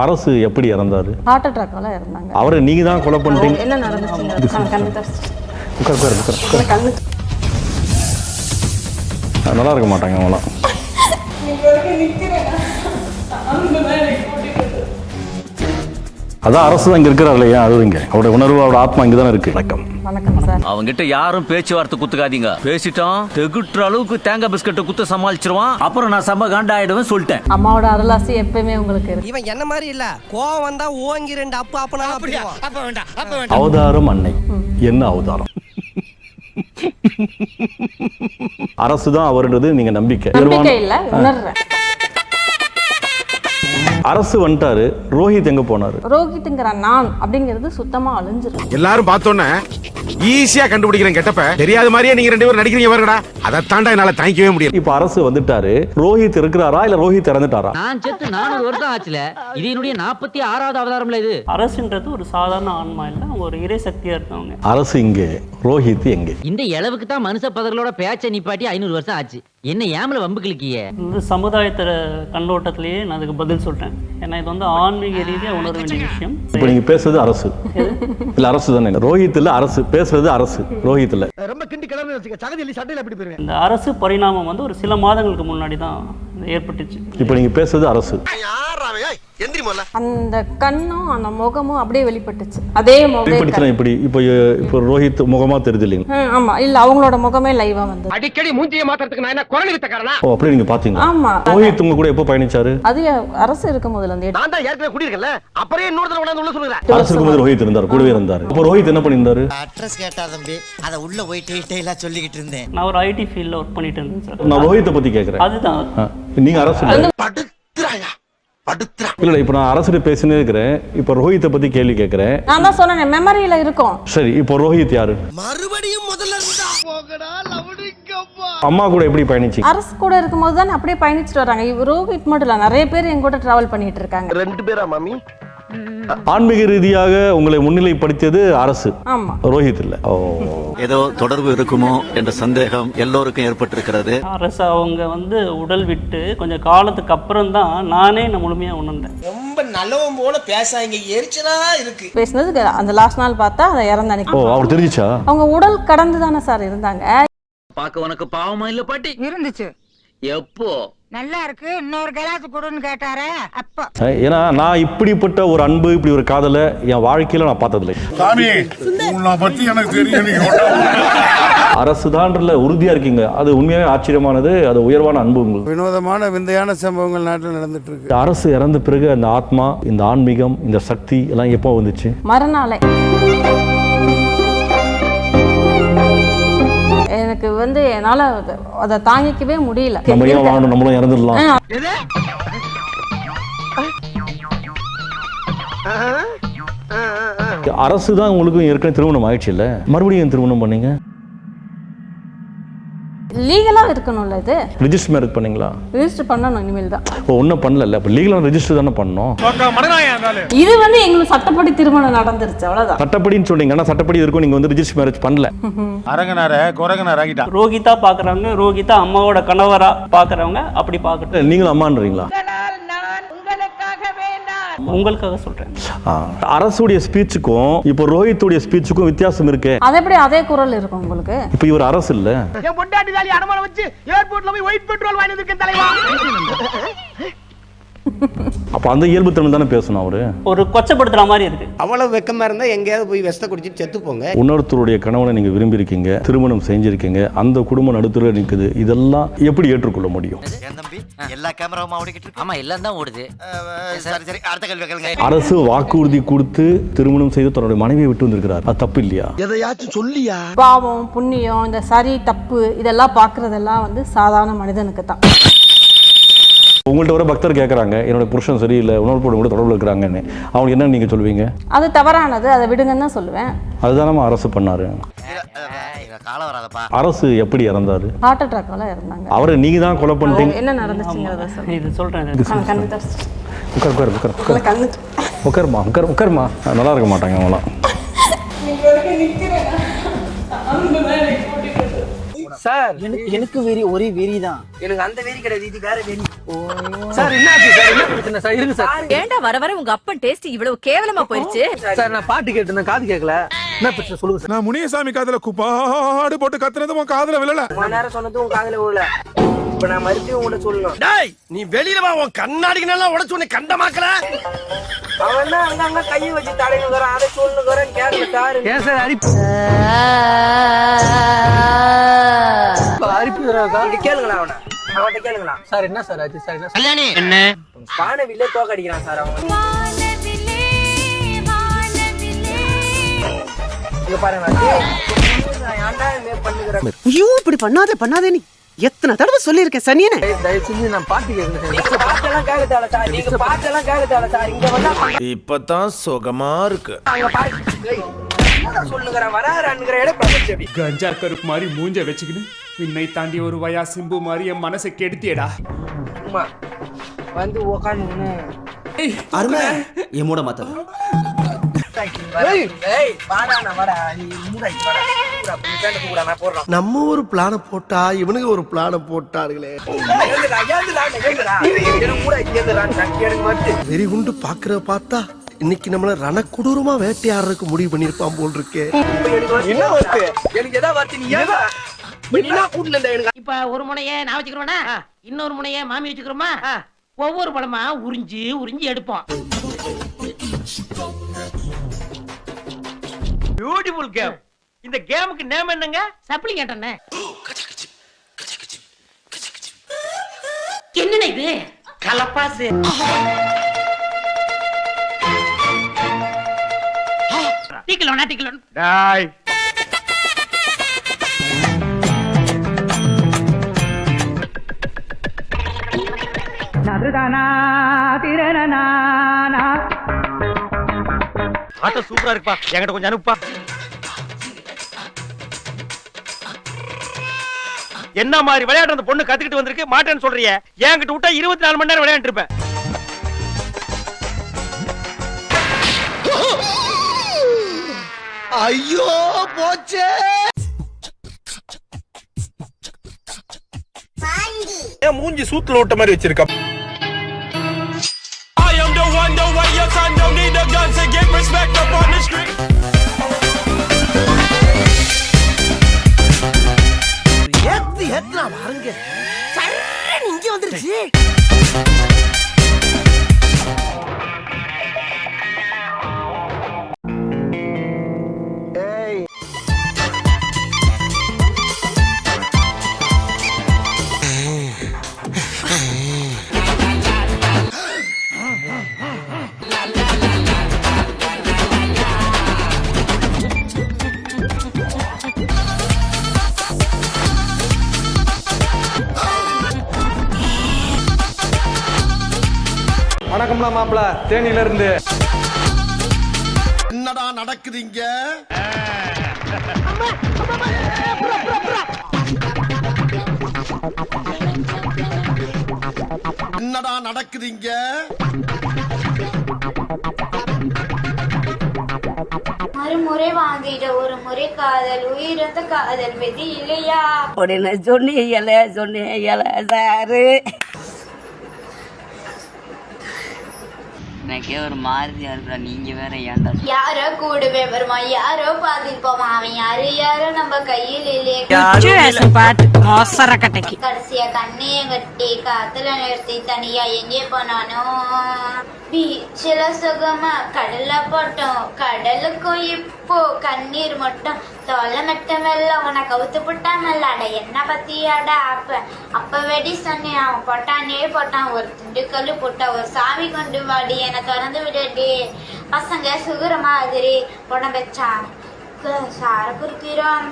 அரசு எப்படி இறந்தாரு? ஹார்ட் அட்டாக்கால இருந்தாங்க அவரை நீங்க தான் கொலை பண்ணிட்டீங்க? என்ன. கண்ணு. நல்லா இருக்க மாட்டாங்க அவங்களாம். அதான் அரசு தான் இங்க இருக்கிறார் இல்லையா அது இங்க அவருடைய உணர்வு அவரோட ஆத்மா இங்க தானே இருக்கு. வணக்கம். வணக்கம் சார். அவங்கிட்ட யாரும் பேச்சுவார்த்தை குத்துக்காதீங்க. பேசிட்டோம் தெகுட்டுற அளவுக்கு தேங்காய் பிஸ்கட்டை குத்த சமாளிச்சிருவான். அப்புறம் நான் செம்ம காண்டாயிடுவேன் சொல்லிட்டேன். அம்மாவோட அருளாசி எப்பயுமே உங்களுக்கு இருக்கு. இவன் என்ன மாதிரி இல்ல? கோவம் வந்தா ஓங்கி ரெண்டு அப்பு அப்பனாலும் அப்படியே? அவதாரம் அன்னை. என்ன அவதாரம்? அரசு தான் அவருன்றது நீங்க நம்பிக்கை. நம்பிக்கை இல்ல உணர்றேன். அரசு வந்துட்டாரு ரோஹித் எங்க போனாரு? ரோஹித்துங்கிற நான் அப்படிங்கிறது சுத்தமா அழிஞ்சிரும். எல்லாரும் பார்த்தோன்னே ஈஸியா கண்டுபிடிக்கிறேன் கெட்டப்ப தெரியாத மாதிரியே நீங்க ரெண்டு பேரும் நடிக்கிறீங்க பாருங்கடா. அதை தாண்டா என்னால தாங்கிக்கவே முடியல. இப்ப அரசு வந்துட்டாரு ரோஹித் இருக்கிறாரா இல்ல ரோஹித் இறந்துட்டாரா? நான் செத்து நானூறு வருஷம் ஆச்சுல இது என்னுடைய நாற்பத்தி ஆறாவது அவதாரம்ல இது? அரசுன்றது ஒரு சாதாரண ஆன்மா இல்லை ஒரு இறை சக்தியாக இருக்கவங்க அரசு இங்கே ரோஹித் எங்கே? இந்த இளவுக்கு தான் மனுஷ பதர்களோட பேச்சை நிப்பாட்டி ஐநூறு வருஷம் ஆச்சு. என்ன ஏமல வம்பு கிழக்கிய வந்து சமுதாயத்தோட கண்ணோட்டத்திலேயே நான் அதுக்கு பதில் சொல்கிறேன் ஏன்னா இது வந்து ஆன்மீக ரீதியாக உணர வேண்டிய விஷயம். இப்ப நீங்க பேசுறது அரசு. இல்ல அரசு தானே. ரோஹித் இல்ல அரசு பேசுறது அரசு ரோஹித் இல்ல ரொம்ப கிண்டி கிளம்பி வச்சுக்க. சகதியில் சட்டையில் எப்படி போயிருவேன் இந்த அரசு பரிணாமம் வந்து ஒரு சில மாதங்களுக்கு முன்னாடி தான் ஏற்பட்டுச்சு. இப்ப நீங்க பேசுறது அரசு. அந்த கண்ணும் அந்த முகமும் அப்படியே வெளிப்பட்டுச்சு. அதே முகம் இப்படி இப்போ இப்போ ரோஹித் முகமா தெரியுது இல்லைங்க ம், ஆமா. இல்ல அவங்களோட முகமே லைவா வந்தது. அடிக்கடி மூஞ்சியை மாத்துறதுக்கு நான் என்ன குரல் வித்தக்காரனா ஓ அப்படி நீங்க பாத்தீங்களா ஆமா. ரோஹித் உங்க கூட எப்போ பயணிச்சாரு? அது அரசு இருக்கும் போதுல இருந்து நான் தான் ஏற்கனவே குடியிருக்கல அப்புறம் இன்னொரு தடவை கொண்டாந்து உள்ள சொல்லுறேன் அரசு இருக்கும்போது ரோஹித் இருந்தார் கூடவே இருந்தார். அப்போ ரோஹித் என்ன பண்ணியிருந்தாரு? அட்ரஸ் கேட்டா தம்பி அத உள்ள போய் டீட்டெயிலா சொல்லிக்கிட்டு இருந்தேன். நான் ஒரு ஐடி ஃபீல்டில் ஒர்க் பண்ணிட்டு இருந்தேன் சார் நான் ரோஹித்தை பத்தி கேட்கறேன் அதுதான். நீங்க அரசு இல்ல. படுத்துறாயா? படுத்துறா. இல்ல இல்ல, இப்ப நான் அரசு பேசினே இருக்கிறேன். இப்போ ரோஹித்தை பத்தி கேள்வி கேட்கறேன். நான் தான் சொன்னேன் மெமரியில இருக்கும். சரி இப்போ ரோஹித் யாரு? மறுபடியும் முதல்ல இருந்தா? போகடா லவுடிக்கப்பா அம்மா கூட எப்படி பயணிச்சீங்க அரசு கூட இருக்கும்போது தான் அப்படியே பயணிச்சுட்டு வராங்க. ரோஹித் மட்டும் இல்ல நிறைய பேர் எங்க கூட டிராவல் பண்ணிட்டு இருக்காங்க. ரெண்டு பேரா மாமி? ஆன்மீக ரீதியாக உங்களை முன்னிலைப்படுத்தியது அரசு. ஆமா. ரோஹித் இல்ல. ஏதோ தொடர்பு இருக்குமோ என்ற சந்தேகம் எல்லோருக்கும் ஏற்பட்டிருக்கிறது. அரசு அவங்க வந்து உடல் விட்டு கொஞ்சம் காலத்துக்கு அப்புறம் தான் நானே நான் முழுமையாக உணர்ந்தேன். ரொம்ப நல்லவன் போல பேசாங்க எரிச்சலா இருக்கு. பேசினதுக்கு அந்த லாஸ்ட் நாள் பார்த்தா அதை இறந்த அன்னைக்கு அவர் தெரிஞ்சுச்சா? அவங்க உடல் கடந்து தானே சார் இருந்தாங்க. பாக்க உனக்கு பாவமா இல்ல பாட்டி? இருந்துச்சு. எப்போ? நல்லா இருக்கு. இன்னொரு கிளாஸ் கொடுன்னு கேட்டாரே. அப்ப. ஏன்னா நான் இப்படிப்பட்ட ஒரு அன்பு இப்படி ஒரு காதலை என் வாழ்க்கையில நான் பார்த்ததில்லை. சாமி உன்னை பத்தி எனக்கு தெரியும் அரசுதான்றல உறுதியா இருக்கீங்க. அது உண்மையாவே ஆச்சரியமானது அது உயர்வான அன்பு உங்களுக்கு. வினோதமான விந்தையான சம்பவங்கள் நாட்டில் நடந்துட்டு இருக்கு அரசு இறந்த பிறகு அந்த ஆத்மா இந்த ஆன்மீகம் இந்த சக்தி எல்லாம் எப்போ வந்துச்சு? மறுநாளே. எனக்கு வந்து என்னால அதை- தாங்கிக்கவே முடியல. நம்ம ஏன் வாழணும் நம்மளும் இறந்துடலாம். அரசு தான் உங்களுக்கு ஏற்கனவே திருமணம் ஆயிடுச்சு இல்ல? மறுபடியும் திருமணம் பண்ணீங்க? லீகலா இருக்கணும்ல இது? ரிஜிஸ்டர் மேரேஜ் பண்ணீங்களா? ரிஜிஸ்டர் பண்ணணும் இனிமேல் தான். ஓ ஒன்றும் பண்ணல இப்போ லீகலாக ரெஜிஸ்டர் தானே பண்ணோம் இது வந்து எங்களுக்கு சட்டப்படி திருமணம் நடந்துருச்சு அவ்வளவுதான். சட்டப்படின்னு சொன்னீங்க. ஆனால் சட்டப்படி இருக்கும். நீங்கள் வந்து ரிஜிஸ்டர் மேரேஜ் பண்ணல. அரங்கனார குரங்கனார் ஆகிட்டான் ரோகிதா பார்க்குறவங்க ரோகிதா அம்மாவோட கணவரா பார்க்குறவங்க அப்படி பார்க்கட்டும் நீங்களும் அம்மான்றீங்களா? உங்களுக்காக சொல்கிறேன் ஆ. அரசுடைய ஸ்பீச்சுக்கும் இப்போ ரோஹித்துடைய ஸ்பீச்சுக்கும் வித்தியாசம் இருக்கே. அது எப்படி அதே குரல் இருக்கும் உங்களுக்கு? இப்போ இவர் அரசு இல்ல. என் பொண்டாட்டி தாலி அடமானம் வச்சு ஏர்போர்ட்ல போய் ஒயிட் பெட்ரோல் வாங்கி வந்திருக்கேன் தலைவா. அப்போ அந்த இயல்பு தமிழ் தானே பேசணும் அவரு? ஒரு கொச்சப்படுத்துகிற மாதிரி இருக்கு. அவ்வளவு வெக்கமா இருந்தா எங்கேயாவது போய் வெஸ்த குடிச்சிட்டு செத்து போங்க. இன்னொருத்தருடைய கணவனை நீங்க விரும்பியிருக்கீங்க திருமணம் செஞ்சிருக்கீங்க அந்த குடும்பம் நடுத்தர நிற்குது இதெல்லாம் எப்படி ஏற்றுக்கொள்ள முடியும்? எல்லா கேமராவும் ஓடிக்கிட்டு இருக்கு. ஆமா எல்லாம் தான் ஓடுது. சரி சரி அடுத்த கேள்வி கேளுங்க. அரசு வாக்குறுதி கொடுத்து திருமணம் செய்து தன்னுடைய மனைவியை விட்டு வந்திருக்கிறார். அது தப்பு இல்லையா? எதையாச்சும் சொல்லியா? பாவம் புண்ணியம் இந்த சரி தப்பு இதெல்லாம் பார்க்கறதெல்லாம் வந்து சாதாரண மனிதனுக்கு தான் உங்கள்ட்ட வர பக்தர் கேட்குறாங்க என்னோட புருஷன் சரியில்லை உணவு போட கூட தொடர்பு இருக்கிறாங்கன்னு. அவங்களுக்கு என்ன நீங்க சொல்வீங்க அது தவறானது அதை விடுங்கன்னு தான் சொல்லுவேன். அதுதான் நம்ம அரசு பண்ணாரு. அரசு எப்படி இறந்தாரு? ஹார்ட் அட்டாக்கால இருந்தாங்க அவரை நீங்க தான் கொலை பண்ணிட்டீங்க. என்ன நடந்துச்சுங்கிறத இது தொடச்சு. உட்கார் உட்கார் உட்கார் உட்கார். உட்காருமா உட்கார் உட்காருமா. நல்லா இருக்க மாட்டாங்க அவங்களாம். சார். எனக்கு எனக்கு வெறி ஒரே வெறி தான் எனக்கு அந்த வெறி கிடையாது இது வேற வெறி. சார் என்னாச்சு சார்? என்ன பிரச்சனை சார்? இருக்கு சார். ஏண்டா வர வர உங்க அப்பன் டேஸ்ட் இவ்வளவு கேவலமா போயிருச்சு? சார் நான் பாட்டு கேட்டு காது கேட்கல என்ன பிரச்சனை? சொல்லுங்க சார். நான் முனியசாமி காதல குப்பாடு போட்டு கத்துனது உன் காதல விழல. கொஞ்ச நேரம் சொன்னது உங்க காதுல விழல. இப்ப நான் மறுபடியும் உங்கள்ட்ட சொல்லணும். டேய் நீ வெளியில வா உன் கண்ணாடிக்கு நல்லா உடைச்சு உன்னை கண்டமாக்கல? அவன் அங்க அங்க கையை வச்சு தடையில வரான் அதை சொல்லுங்கிறேன் கேட்கல சார் ஏன் சார் அரிப்பு? அரிப்பு வராதா கேளுங்களா அவனை? அவன்கிட்ட கேளுங்களா? சார் என்ன சார் ஆச்சு? சார் என்ன கல்யாணி! என்ன? வானவில்லே தோக்கடிக்கிறான் சார் அவன். இங்க பாருங்க ஏன்டா இது ஐயோ இப்படி பண்ணாதே பண்ணாதே நீ. எத்தனை தடவை சொல்லியிருக்கேன் சனியனே. தயவு செஞ்சு நான் பாட்டு கேட்கணும் நீங்க பாட்டெல்லாம் கேட்க தேவை சார் நீங்க பாட்டெல்லாம் கேட்க தேவை சார் இங்க வந்தா இப்பதான் சுகமா இருக்கு. அங்க சொல்லுங்கறேன் வராருங்கிற இடம் பிரபஞ்சம் கஞ்சா கருப்பு மாதிரி மூஞ்ச வச்சுக்கின்னு விண்ணை தாண்டி ஒரு வயா சிம்பு மாதிரி என் மனசை கெடுத்தியடா. சும்மா வந்து உக்காந்து அருமை. என் மூட போடுறேன். நம்ம ஒரு பிளான போட்டா இவனுங்க ஒரு பிளான வந்து வெறி குண்டு பாக்குற பார்த்தா இன்னைக்கு நம்மள ரணக்கொடூரமா வேட்டையாடுறதுக்கு முடிவு பண்ணிருப்பான் போல் இருக்கே என்ன எனக்கு எதா நீ ஏதா இப்ப ஒரு முனைய நான் வச்சுக்கிறோம்னா இன்னொரு முனைய மாமி வச்சுக்கிறோமா? ஒவ்வொரு பழமா உறிஞ்சு உறிஞ்சு எடுப்போம். பியூட்டிஃபுல் கேம் இந்த கேமுக்கு நேம் என்னங்க? சப்ளி கேட்டேன்னு என்னண்ணே இது? கலப்பாசு. டீக்கலோனா டீக்கலோன் டாய் ஆட்டம் சூப்பரா இருக்குப்பா. என்கிட்ட கொஞ்சம் அனுப்புப்பா. என்ன மாதிரி விளையாட்டு அந்த பொண்ணு கத்துக்கிட்டு வந்திருக்கு? மாட்டேன்னு சொல்றியே. என்கிட்ட விட்டா இருபத்தி நாலு மணி நேரம் விளையாண்டு இருப்பேன் ஐயோ போச்சே. ஏன் மூஞ்சி சூத்துல விட்ட மாதிரி வச்சிருக்க? வணக்கம்ல மாப்பிள. தேனியில இருந்து என்னடா நடக்குது இங்க என்னடா நடக்குது இங்க மறுமுறை வாங்கிட ஒரு முறை காதல் உயிரத்த காதல் விதி இல்லையா? உடனே சொன்னீங்கல சொன்னீங்கல சாரு. எனக்கே ஒரு மாதிரியா இருக்கிற நீங்க வேற ஏன்டா யாரோ கூடவே வருமா? யாரோ பாதிப்போமா அவன் யாரு? யாரோ நம்ம கையில் இல்லையே பாட்டு மோசர கட்டைக்கு கடைசியா கண்ணைய கட்டி காத்துல நிறுத்தி தனியா எங்கே போனானோ? பீச்சில சுகமா கடல்ல போட்டோம். கடலுக்கும் இப்போ கண்ணீர் மட்டும். தொலை மட்டும் எல்லாம் கவுத்து போட்டாமல்ல அட என்ன பத்தியாட அப்ப? அப்ப வெடி சொன்னேன். அவன் போட்டானே போட்டான். ஒரு துண்டு கல்லு போட்டா ஒரு சாமி கொண்டு வாடி. என்னை திறந்து விடடி. பசங்க சுகுர மாதிரி உடம்பெச்சா சார குறிக்கிறோம்